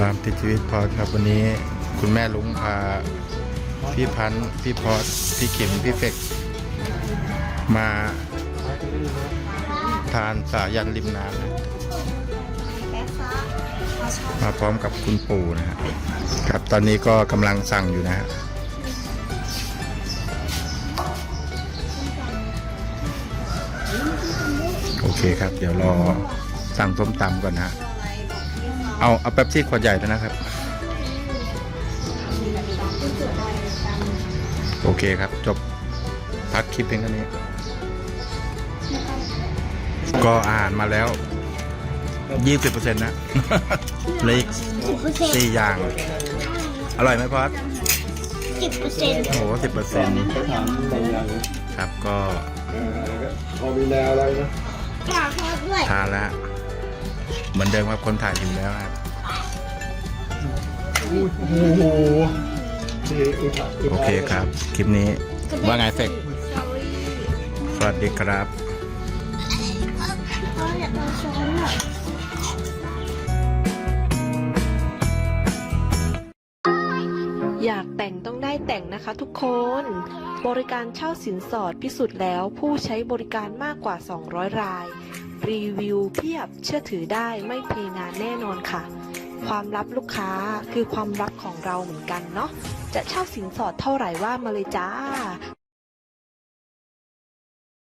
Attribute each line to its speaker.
Speaker 1: ตามติดชีวิตพอครับวันนี้คุณแม่ลุงพา พี่พันธ์พี่พอดพี่เขิมพี่เฟกมาทานสายันริมน้ำนะมาพร้อมกับคุณปู่นะฮะครับตอนนี้ก็กำลังสั่งอยู่นะฮะโอเคครับ เดี๋ยวรอสั่งส้มตำก่อนนะฮะ เอาเอาแป๊บซี่ขวดใหญ่ด้วยนะครับ โอเคครับ จบพักคลิปเพียงเท่านี้ ก็อาหารมาแล้ว20%นะเหลขสี่อย่าง อร่อยไหมพอด
Speaker 2: สิบเปอร์เซ็นต์
Speaker 1: โอ้โหสิบเปอร์เซ็นต์
Speaker 3: ไปถามบางอย่าง
Speaker 1: ครับก็
Speaker 3: พอมีแนวอะไรนะ
Speaker 2: ปลาทอดด้วย
Speaker 1: ทานแล้ว เหมือนเดิมครับคนถ่ายอยู่แล้วครับ
Speaker 3: โอ้โหนี่อุตะอุตะ
Speaker 1: โอเคครับ คลิปนี้ว่าไงเฟกสวัสดีครับ
Speaker 2: พ่ออยากเอาช้อนหน่อย
Speaker 4: อยากแต่งต้องได้แต่งนะคะทุกคน บริการเช่าสินสอดพิสูจน์แล้วผู้ใช้บริการมากกว่า 200 ราย รีวิวเพียบเชื่อถือได้ไม่เพงานแน่นอนค่ะ ความลับลูกค้าคือความลับของเราเหมือนกันเนาะจะเช่าสินสอดเท่าไหร่ว่ามาเลยจ้า